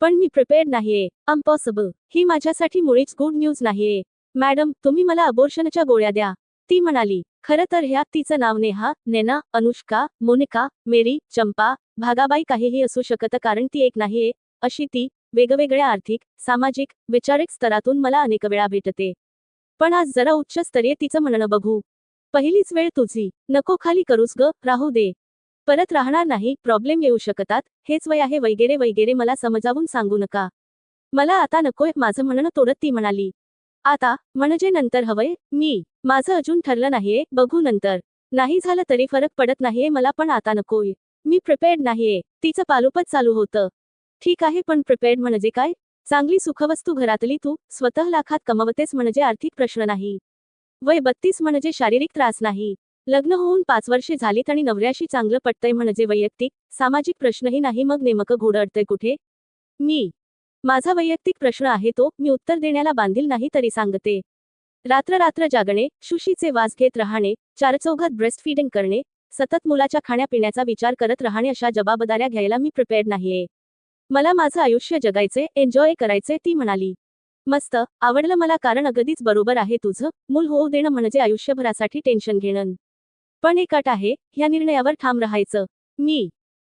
पण मी प्रिपेअर्ड नाहीये. अम्पॉसिबल ही माझ्यासाठी मुळीच गुड न्यूज नाहीये. मॅडम तुम्ही मला अबोर्शनच्या गोळ्या द्या. ती म्हणाली खरं तर ह्या तिचं नाव नेहा नेना अनुष्का मोनिका मेरी चंपा भागाबाई काहीही असू शकतं कारण ती एक नाहीये. अशी ती वेगवेगळ्या आर्थिक सामाजिक वैचारिक स्तरातून मला अनेक वेळा भेटते. पण आज जरा उच्च स्तरीय तिचं म्हणणं बघू. पहिलीच वेळ तुझी. नको खाली करूस ग. राहू दे. परत राहणार नाही प्रॉब्लेम येऊ शकतात हेच वय आहे वगैरे वगैरे मला समजावून सांगू नका. मला आता नकोय माझं म्हणणं तोडत ती म्हणाली. आता म्हणजे नंतर हवंय मी माझं अजून ठरलं नाहीये बघू नंतर. नाही झालं तरी फरक पडत नाहीये मला पण आता नकोय. मी प्रिपेअर्ड नाहीये तिचं पालोपच चालू होतं. ठीक आहे पण प्रिपेअर्ड म्हणजे काय? चांगली सुखवस्तू घरातली तू स्वतः लाखात कमवतेस म्हणजे आर्थिक प्रश्न नाही. वय बत्तीस म्हणजे शारीरिक त्रास नाही. लग्न होऊन पाच वर्षे झालीत आणि नवऱ्याशी चांगलं पटतंय म्हणजे वैयक्तिक सामाजिक प्रश्नही नाही मग नेमकं घोडं अडतंय कुठे? मी. माझा वैयक्तिक प्रश्न आहे तो मी उत्तर देण्याला बांधील नाही तरी सांगते. रात्र रात्र जागणे शुशीचे वास घेत राहणे चारचौघात ब्रेस्ट फीडिंग करणे सतत मुलाच्या खाण्यापिण्याचा विचार करत राहणे अशा जबाबदाऱ्या घ्यायला मी प्रिपेअर्ड नाहीये. मला माझं आयुष्य जगायचे एन्जॉय करायचे ती म्हणाली. मस्त आवडलं मला कारण अगदीच बरोबर आहे तुझं मूल होऊ देणं म्हणजे आयुष्यभरासाठी टेन्शन घेणं. पण एक अट आहे ह्या निर्णयावर ठाम राहायचं. मी.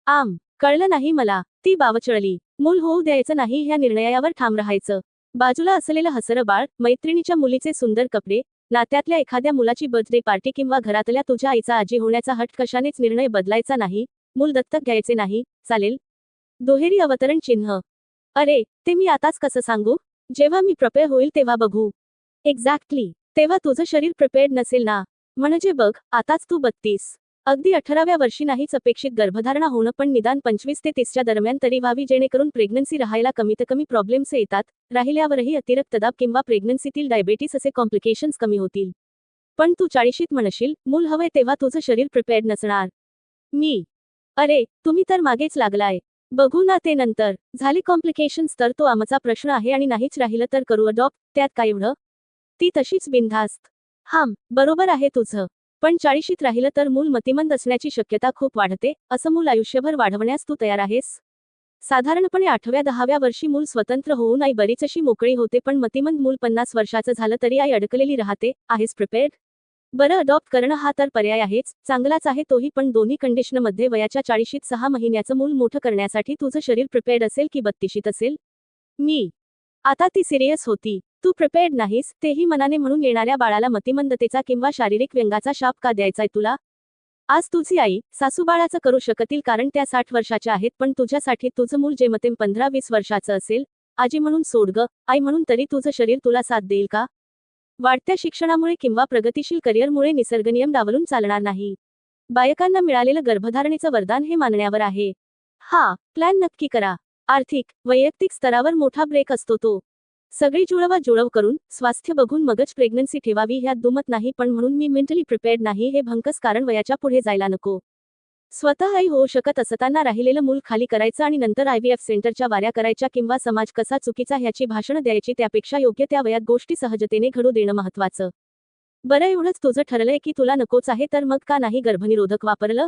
आम. कळलं नाही मला ती बावचळली. मूल होऊ द्यायचं नाही ह्या निर्णयावर ठाम राहायचं. बाजूला असलेलं हसरं बाळ मैत्रिणीच्या मुलीचे सुंदर कपडे नात्यातल्या एखाद्या मुलाची बर्थडे पार्टी किंवा घरातल्या तुझ्या आईचा आजी होण्याचा हट कशानेच निर्णय बदलायचा नाही मूल दत्तक घ्यायचे नाही चालेल? दुहेरी अवतरण चिन्ह. अरे ते मी आताच कसं सांगू? जेव्हा मी प्रपेअर होईल तेव्हा बघू. एक्झॅक्टली तेव्हा तुझं शरीर प्रिपेअर्ड नसेल ना? म्हणजे बघ आताच तू बत्तीस अगदी अठराव्या वर्षी नाहीच अपेक्षित गर्भधारणा होणं पण निदान पंचवीस ते तीसच्या दरम्यान तरी व्हावी जेणेकरून प्रेग्नन्सी राहायला कमीत कमी प्रॉब्लेम्स येतात राहिल्यावरही अतिरिक्त दाब किंवा प्रेग्नन्सीतील डायबेटीस असे कॉम्प्लिकेशन्स कमी होतील. पण तू चाळीशीत म्हणशील मूल हवंय तेव्हा तुझं शरीर प्रिपेअर्ड नसणार. मी. अरे तुम्ही तर मागेच लागलाय. बघू ना ते नंतर. झाले कॉम्प्लिकेशन्स तर तो आमचा प्रश्न आहे आणि नाहीच राहिलं तर करू अडॉप्ट त्यात काय एवढं? ती तशीच बिनधास्त. हाम बरोबर आहे तुझं. पण चाळीशीत राहिलं तर मूल मतिमंद असण्याची शक्यता खूप वाढते असं मूल आयुष्यभर वाढवण्यास तू तयार आहेस? साधारणपणे आठव्या दहाव्या वर्षी मूल स्वतंत्र होऊन आई बरीच अशी मोकळी होते पण मतिमंद मूल पन्नास वर्षाचं झालं तरी आई अडकलेली राहते आहेस प्रिपेअर्ड बरं अडॉप्ट करणं हा तर पर्याय आहेच चांगलाच आहे तोही पण दोन्ही कंडिशनमध्ये वयाच्या चाळीशीत सहा महिन्याचं मूल मोठं करण्यासाठी तुझं शरीर प्रिपेअर्ड असेल की बत्तीशीत असेल? मी आता ती सिरियस होती. तू प्रिपेअर्ड नाहीस तेही मनाने म्हणून येणाऱ्या बाळाला मतिमंदतेचा किंवा शारीरिक व्यंगाचा शाप का द्यायचाय तुला? आज तुझी आई सासूबाळाचं करू शकतील कारण त्या साठ वर्षाच्या आहेत पण तुझ्यासाठी तुझं मूल जेमतेम पंधरा वीस वर्षाचं असेल. आजी म्हणून सोड ग आई म्हणून तरी तुझं शरीर तुला साथ देईल का? वाढत्या शिक्षणामुळे किंवा प्रगतीशील करिअरमुळे निसर्गनियम डावलून चालणार नाही. बायकांना मिळालेलं गर्भधारणेचं वरदान हे मानण्यावर आहे. हा प्लॅन नक्की करा. आर्थिक वैयक्तिक स्तरावर मोठा ब्रेक असतो तो. सगळी जुळवा जुळव करून स्वास्थ्य बघून मगच प्रेग्नन्सी ठेवावी ह्यात दुमत नाही पण म्हणून मी मेंटली प्रिपेअर्ड नाही हे भंकस कारण वयाच्या पुढे जायला नको. स्वतः आई होऊ शकत असताना राहिलेलं मूल खाली करायचं आणि नंतर आयव्हीएफ सेंटरच्या वाऱ्या करायच्या किंवा समाज कसा चुकीचा ह्याची भाषणं द्यायची त्यापेक्षा योग्य त्या वयात गोष्टी सहजतेने घडू देणं महत्वाचं बरं एवढंच तुझं ठरलंय की तुला नकोच आहे तर मग का नाही गर्भनिरोधक वापरलं?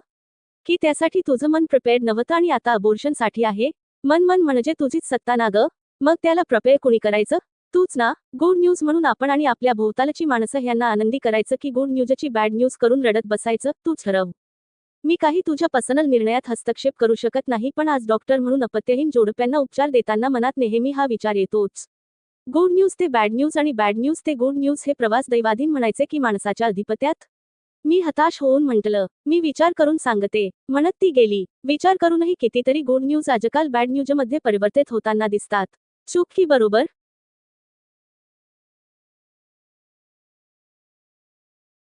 की त्यासाठी तुझं मन प्रिपेअर्ड नव्हतं आणि आता अबोर्शनसाठी आहे? मन मन म्हणजे तुझीच सत्ता ना ग? मग त्याला प्रपेय कुणी करायचं? तूच ना? गुड न्यूज म्हणून आपण आणि आपल्या भोवतालची माणसं ह्यांना आनंदी करायचं की गुड न्यूजची बॅड न्यूज करून रडत बसायचं? तूच ठरव मी काही तुझ्या पर्सनल निर्णयात हस्तक्षेप करू शकत नाही पण आज डॉक्टर म्हणून अपत्यहीन जोडप्यांना उपचार देताना मनात नेहमी हा विचार येतोच. गुड न्यूज ते बॅड न्यूज आणि बॅड न्यूज ते गुड न्यूज हे प्रवास दैवाधीन म्हणायचे की माणसाच्या अधिपत्यात मी हताश होऊन म्हटलं मी विचार करून सांगते. म्हणत ती गेली. विचार करूनही कितीतरी गुड न्यूज आजकाल बॅड न्यूजमध्ये परिवर्तित होताना दिसतात. चूक की बरोबर?